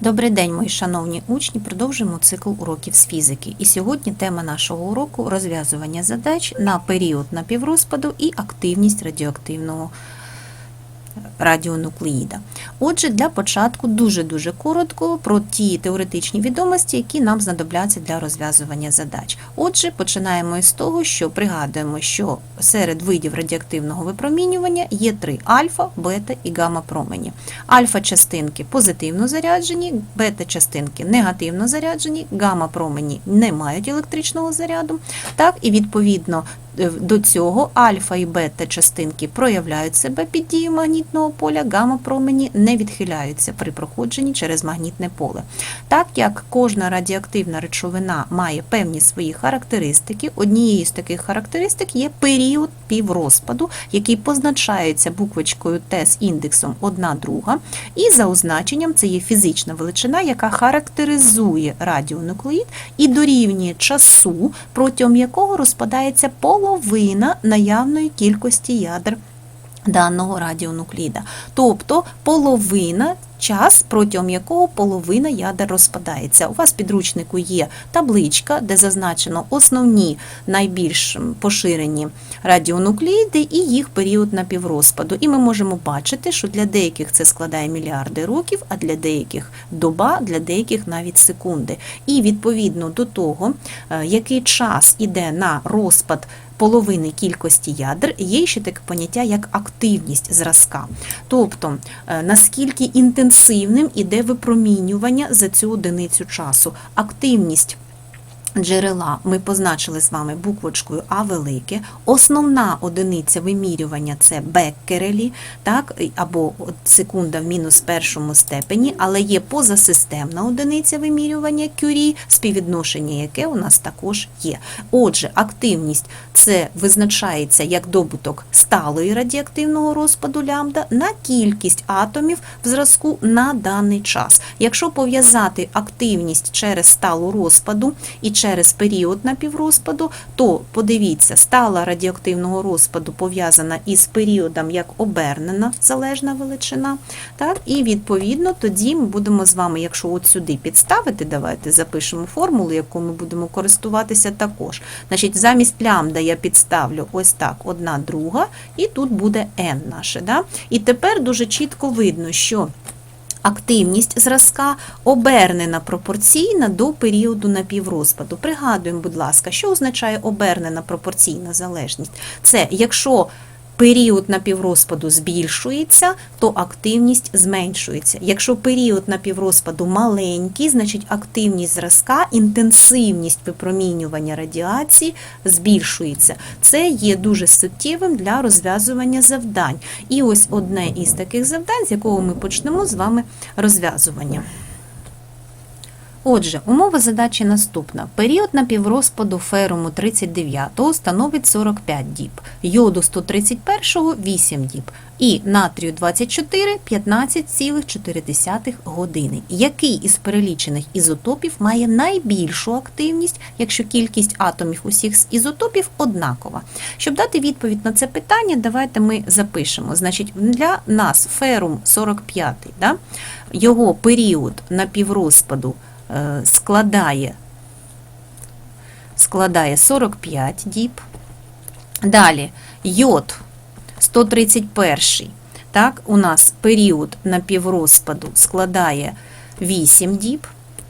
Добрий день, мої шановні учні. Продовжуємо цикл уроків з фізики. І сьогодні тема нашого уроку розв'язування задач на період напіврозпаду і активність радіоактивного радіонуклеїда. Отже, для початку дуже-дуже коротко про ті теоретичні відомості, які нам знадобляться для розв'язування задач. Отже, починаємо із того, що пригадуємо, що серед видів радіоактивного випромінювання є три альфа, бета і гамма промені. Альфа-частинки позитивно заряджені, бета-частинки негативно заряджені, гамма-промені не мають електричного заряду. Так, і відповідно до цього альфа і бета частинки проявляють себе під дією магнітного поля, гамма-промені не відхиляються при проходженні через магнітне поле. Так як кожна радіоактивна речовина має певні свої характеристики, однією з таких характеристик є період піврозпаду, який позначається буквочкою Т з індексом 1 друга, і за означенням це є фізична величина, яка характеризує радіонуклеїд і дорівнює часу, протягом якого розпадається половина наявної кількості ядер даного радіонукліда. Тобто половина час, протягом якого половина ядер розпадається. У вас в підручнику є табличка, де зазначено основні найбільш поширені радіонукліди і їх період напіврозпаду. І ми можемо бачити, що для деяких це складає мільярди років, а для деяких доба, для деяких навіть секунди. І відповідно до того, е, який час іде на розпад половини кількості ядер, є ще таке поняття як активність зразка. Тобто, е, наскільки інтенсивним іде випромінювання за цю одиницю часу. Активність Джерела ми позначили з вами буквочкою А велике. Основна одиниця вимірювання це беккерелі, так, або секунда в мінус першому степені, але є позасистемна одиниця вимірювання кюрі, співвідношення яке у нас також є. Отже, активність це визначається як добуток сталої радіоактивного розпаду лямбда на кількість атомів в зразку на даний час. Якщо пов'язати активність через сталу розпаду і через період напіврозпаду, то подивіться, стала радіоактивного розпаду пов'язана із періодом як обернена залежна величина. Так? І відповідно тоді ми будемо з вами, якщо от сюди підставити, давайте запишемо формулу, яку ми будемо користуватися також. Значить, замість лямбда я підставлю ось так, одна друга, і тут буде n наше. Да? І тепер дуже чітко видно, що Активність зразка обернена пропорційна до періоду напіврозпаду. Пригадуємо, будь ласка, що означає обернена пропорційна залежність? Це якщо період напіврозпаду збільшується, то активність зменшується. Якщо період напіврозпаду маленький, значить активність зразка, інтенсивність випромінювання радіації збільшується. Це є дуже суттєвим для розв'язування завдань. І ось одне із таких завдань, з якого ми почнемо з вами розв'язування. Отже, умова задачі наступна. Період напіврозпаду феруму 39 становить 45 діб, йоду 131 – 8 діб і натрію 24 – 15,4 години. Який із перелічених ізотопів має найбільшу активність, якщо кількість атомів усіх ізотопів однакова? Щоб дати відповідь на це питання, давайте ми запишемо. Значить, для нас ферум 45, да, його період напіврозпаду складає, складає 45 діб. Далі йод 131. Так, у нас період напіврозпаду складає 8 діб,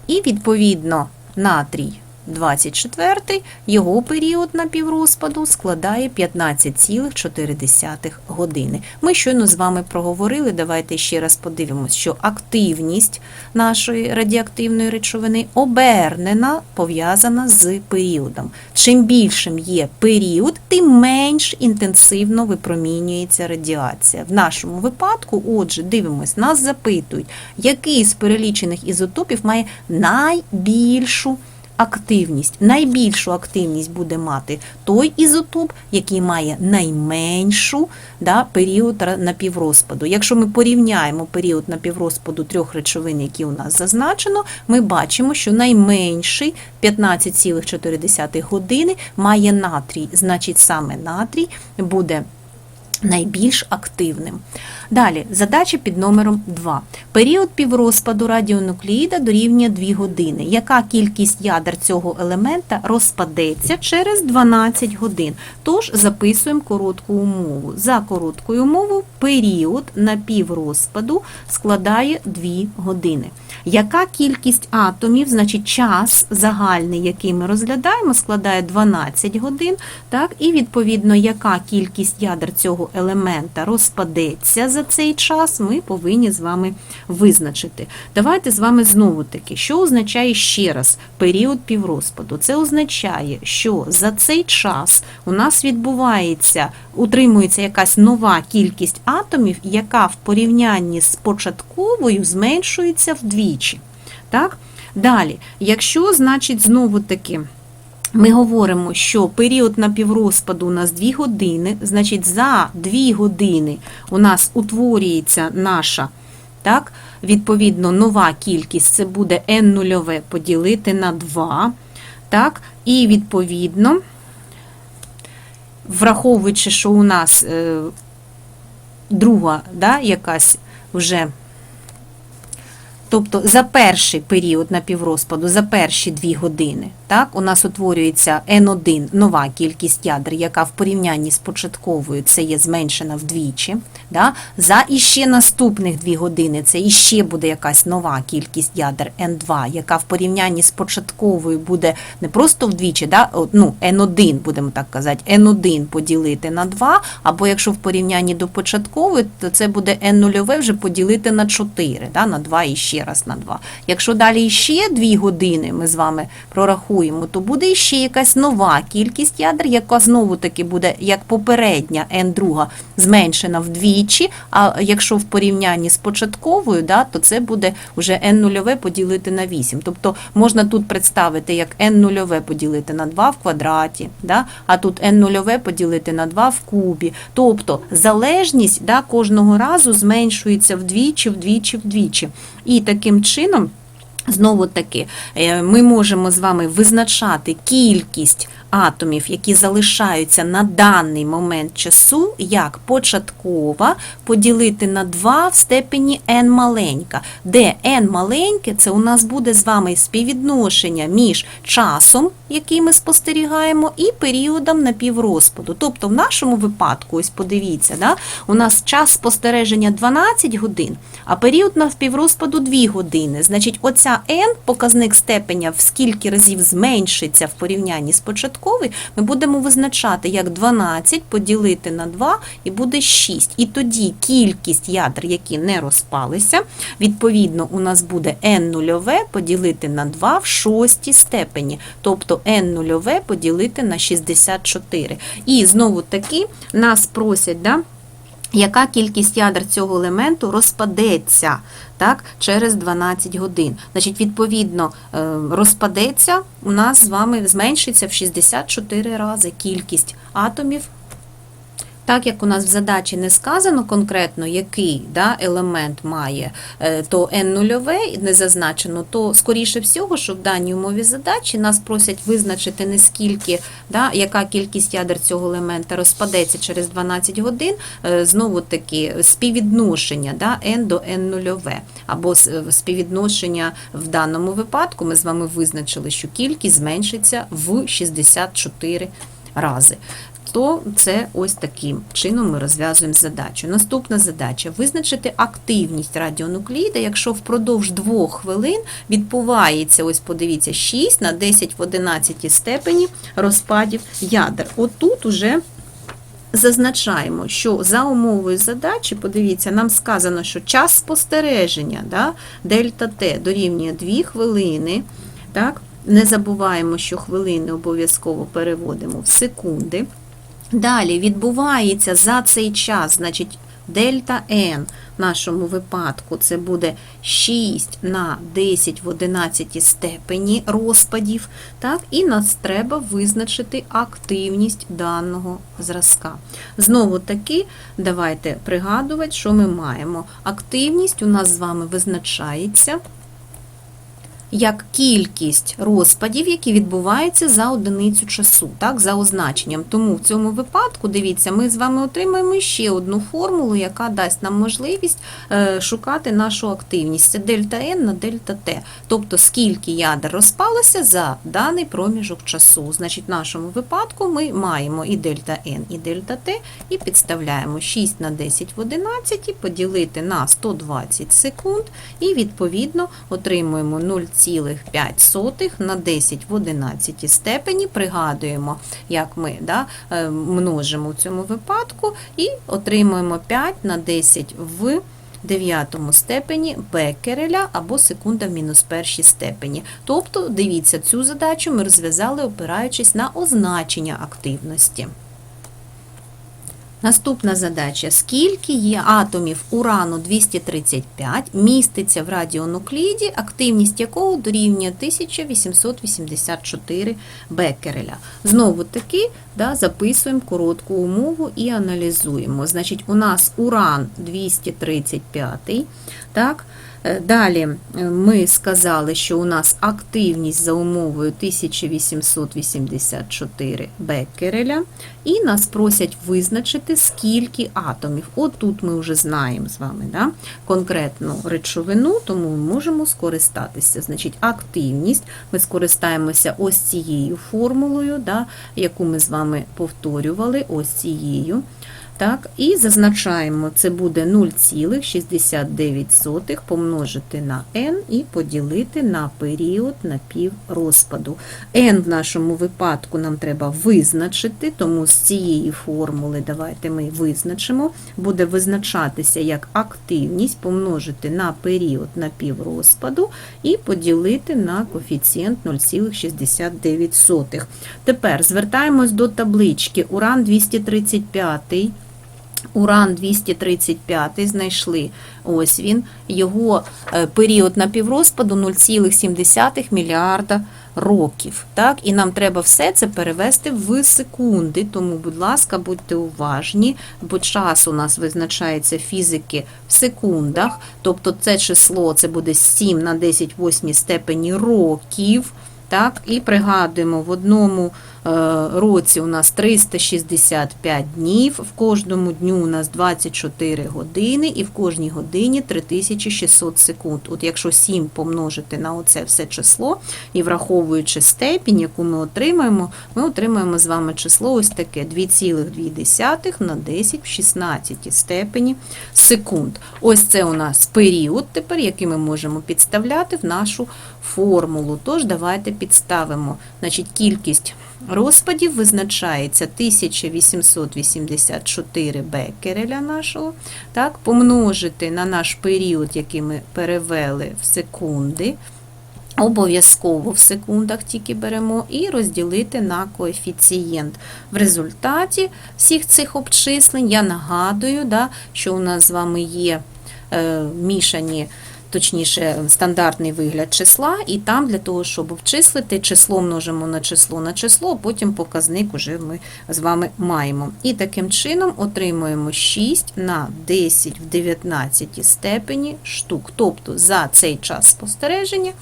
і відповідно натрій 24, його період напіврозпаду складає 15,4 години. Ми щойно з вами проговорили, давайте ще раз подивимось, що активність нашої радіоактивної речовини обернена, пов'язана з періодом. Чим більшим є період, тим менш інтенсивно випромінюється радіація. В нашому випадку, отже, дивимось, нас запитують, який з перелічених ізотопів має найбільшу активність. Найбільшу активність буде мати той ізотоп, який має найменшу да, період напіврозпаду. Якщо ми порівняємо період напіврозпаду трьох речовин, які у нас зазначено, ми бачимо, що найменший 15,4 години має натрій. Значить, саме натрій буде найбільш активним. Далі, задача під номером 2. Період піврозпаду радіонуклеїда дорівнює 2 години. Яка кількість ядер цього елемента розпадеться через 12 годин? Тож записуємо коротку умову. За короткою умовою період напіврозпаду складає 2 години. Яка кількість атомів, значить час загальний, який ми розглядаємо, складає 12 годин, так, і відповідно, яка кількість ядер цього елемента розпадеться за цей час, ми повинні з вами визначити. Давайте з вами знову таки, що означає ще раз період піврозпаду? Це означає, що за цей час у нас відбувається, утримується якась нова кількість атомів, яка в порівнянні з початковою зменшується вдвічі. Так? Далі, якщо, значить, знову таки. Ми говоримо, що період напіврозпаду у нас 2 години, значить за 2 години у нас утворюється наша, так, відповідно, нова кількість, це буде n0 поділити на 2, так, і відповідно, враховуючи, що у нас е, друга да, якась вже Тобто за перший період напіврозпаду, за перші дві години, так, у нас утворюється N1 нова кількість ядер, яка в порівнянні з початковою це є зменшена вдвічі. Да? За іще наступних дві години це іще буде якась нова кількість ядер N2, яка в порівнянні з початковою буде не просто вдвічі, да? ну, N1, будемо так казати, N1 поділити на 2, або якщо в порівнянні до початкової, то це буде N0 вже поділити на 4, да? на 2 і ще раз на 2. Якщо далі ще 2 години ми з вами прорахуємо, то буде ще якась нова кількість ядер, яка знову таки буде як попередня N2 зменшена вдвічі, а якщо в порівнянні з початковою, да, то це буде вже N0 поділити на 8. Тобто можна тут представити як N0 поділити на 2 в квадраті, да, а тут N0 поділити на 2 в кубі. Тобто залежність да, кожного разу зменшується вдвічі, вдвічі, вдвічі. І таким чином, знову таки, е, ми можемо з вами визначати кількість атомів, які залишаються на даний момент часу, як початкова поділити на 2 в степені n маленька, де n маленьке це у нас буде з вами співвідношення між часом, який ми спостерігаємо, і періодом напіврозпаду. Тобто, в нашому випадку, ось подивіться, да, у нас час спостереження 12 годин, а період напіврозпаду 2 години. Значить, оця n, показник степеня, в скільки разів зменшиться в порівнянні з початковою, ми будемо визначати як 12 поділити на 2 і буде 6. І тоді кількість ядер, які не розпалися, відповідно, у нас буде n0 поділити на 2 в шостій степені, тобто n0 поділити на 64. І знову таки нас просять, да, яка кількість ядер цього елементу розпадеться так, через 12 годин. Значить, відповідно, е, розпадеться, у нас з вами зменшиться в 64 рази кількість атомів. Так як у нас в задачі не сказано конкретно, який да, елемент має, е, то n0 не зазначено, то скоріше всього, що в даній умові задачі нас просять визначити не да, яка кількість ядер цього елемента розпадеться через 12 годин, е, знову таки співвідношення да, n до n0, або співвідношення в даному випадку ми з вами визначили, що кількість зменшиться в 64 рази то це ось таким чином ми розв'язуємо задачу. Наступна задача визначити активність радіонукліїда, якщо впродовж 2 хвилин відбувається, ось подивіться, 6 на 10 в 11 степені розпадів ядер. Отут уже Зазначаємо, що за умовою задачі, подивіться, нам сказано, що час спостереження да, дельта Т дорівнює 2 хвилини. Так? Не забуваємо, що хвилини обов'язково переводимо в секунди. Далі відбувається за цей час, значить, дельта n в нашому випадку це буде 6 на 10 в 11 степені розпадів. Так, І нас треба визначити активність даного зразка. Знову таки, давайте пригадувати, що ми маємо. Активність у нас з вами визначається як кількість розпадів, які відбуваються за одиницю часу, так, за означенням. Тому в цьому випадку, дивіться, ми з вами отримаємо ще одну формулу, яка дасть нам можливість е, шукати нашу активність. Це дельта N на дельта T. Тобто, скільки ядер розпалося за даний проміжок часу. Значить, в нашому випадку ми маємо і дельта N, і дельта T, і підставляємо 6 на 10 в 11 поділити на 120 секунд, і відповідно отримуємо 0,5 на 10 в 11 степені. Пригадуємо, як ми да, е, множимо в цьому випадку, і отримуємо 5 на 10 в дев'ятому степені беккереля або секунда в мінус першій степені. Тобто, дивіться, цю задачу ми розв'язали, опираючись на означення активності. Наступна задача: скільки є атомів урану 235 міститься в радіонукліді, активність якого дорівнює 1884 беккереля. Знову таки да, записуємо коротку умову і аналізуємо. Значить, у нас уран 235. Так? Е, Далі е, ми сказали, що у нас активність за умовою 1884 беккереля, і нас просять визначити, скільки атомів. От тут ми вже знаємо з вами да, конкретну речовину, тому ми можемо скористатися. Значить, активність ми скористаємося ось цією формулою, да, яку ми з вами повторювали, ось цією. Так, і зазначаємо, це буде 0,69 помножити на n і поділити на період напіврозпаду. n в нашому випадку нам треба визначити, тому з цієї формули давайте ми визначимо, буде визначатися як активність помножити на період напіврозпаду і поділити на коефіцієнт 0,69. Тепер звертаємось до таблички уран 235. Уран 235 знайшли. Ось він, його е, період напіврозпаду 0,7 мільярда років. Так? І нам треба все це перевести в секунди. Тому, будь ласка, будьте уважні, бо час у нас визначається фізики в секундах. Тобто це число це буде 7 на 10 восьмій степені років. Так, І пригадуємо, в одному році у нас 365 днів, в кожному дню у нас 24 години, і в кожній годині 3600 секунд. От якщо 7 помножити на оце все число, і враховуючи степінь, яку ми отримаємо, ми отримаємо з вами число ось таке 2,2 на 10 в 16 степені секунд. Ось це у нас період тепер, який ми можемо підставляти в нашу формулу. Тож давайте підставимо. Значить, кількість розпадів визначається 1884 беккереля нашого. Так, помножити на наш період, який ми перевели в секунди. Обов'язково в секундах тільки беремо і розділити на коефіцієнт. В результаті всіх цих обчислень я нагадую, да, що у нас з вами є е, мішані точніше, стандартний вигляд числа, і там для того, щоб обчислити, число множимо на число на число, потім показник уже ми з вами маємо. І таким чином отримуємо 6 на 10 в 19 степені штук. Тобто за цей час спостереження,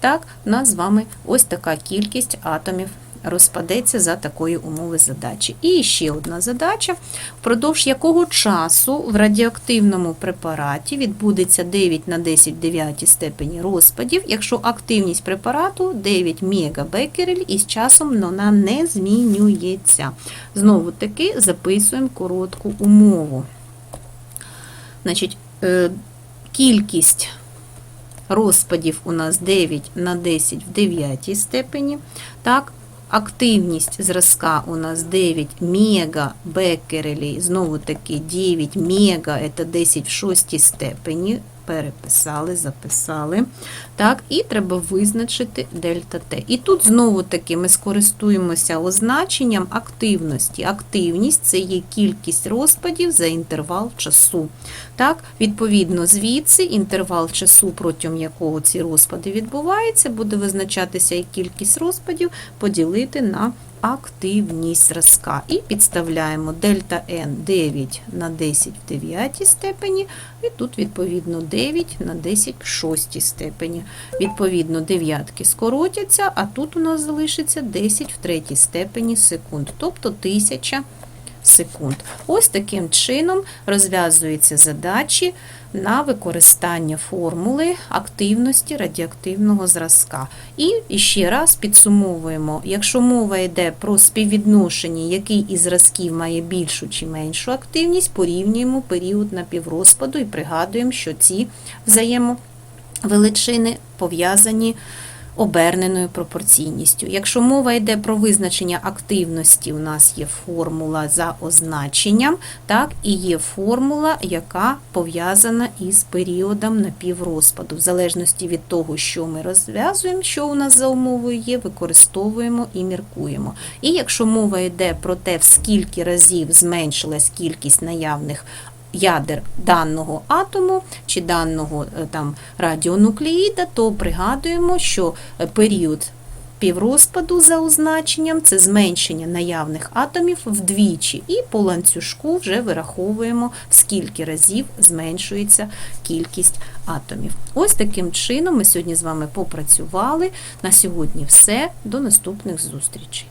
так, у нас з вами ось така кількість атомів розпадеться за такої умови задачі. І ще одна задача, впродовж якого часу в радіоактивному препараті відбудеться 9 на 10 в 9 степені розпадів, якщо активність препарату 9 мегабекерель і з часом вона не змінюється. Знову таки записуємо коротку умову. Значить, е, Кількість розпадів у нас 9 на 10 в 9 степені. Так, Активність зразка у нас 9 мегабеккерелей, знову таки 9 мега, це 10 в шостій степені. Переписали, записали. Так, І треба визначити дельта Т. І тут знову таки ми скористуємося означенням активності. Активність це є кількість розпадів за інтервал часу. Так, Відповідно, звідси інтервал часу, протягом якого ці розпади відбуваються, буде визначатися як кількість розпадів поділити на активність зразка. І підставляємо дельта n 9 на 10 в 9 степені, і тут, відповідно, 9 на 10 в 6 степені. Відповідно, дев'ятки скоротяться, а тут у нас залишиться 10 в 3 степені секунд, тобто 1000 секунд. Ось таким чином розв'язуються задачі на використання формули активності радіоактивного зразка. І ще раз підсумовуємо, якщо мова йде про співвідношення, який із зразків має більшу чи меншу активність, порівнюємо період напіврозпаду і пригадуємо, що ці взаємовеличини пов'язані оберненою пропорційністю. Якщо мова йде про визначення активності, у нас є формула за означенням, так, і є формула, яка пов'язана із періодом напіврозпаду. В залежності від того, що ми розв'язуємо, що у нас за умовою є, використовуємо і міркуємо. І якщо мова йде про те, в скільки разів зменшилась кількість наявних ядер даного атому чи даного е, там радіонуклеїда, то пригадуємо, що е, період піврозпаду за означенням це зменшення наявних атомів вдвічі, і по ланцюжку вже вираховуємо, в скільки разів зменшується кількість атомів. Ось таким чином ми сьогодні з вами попрацювали. На сьогодні все. До наступних зустрічей.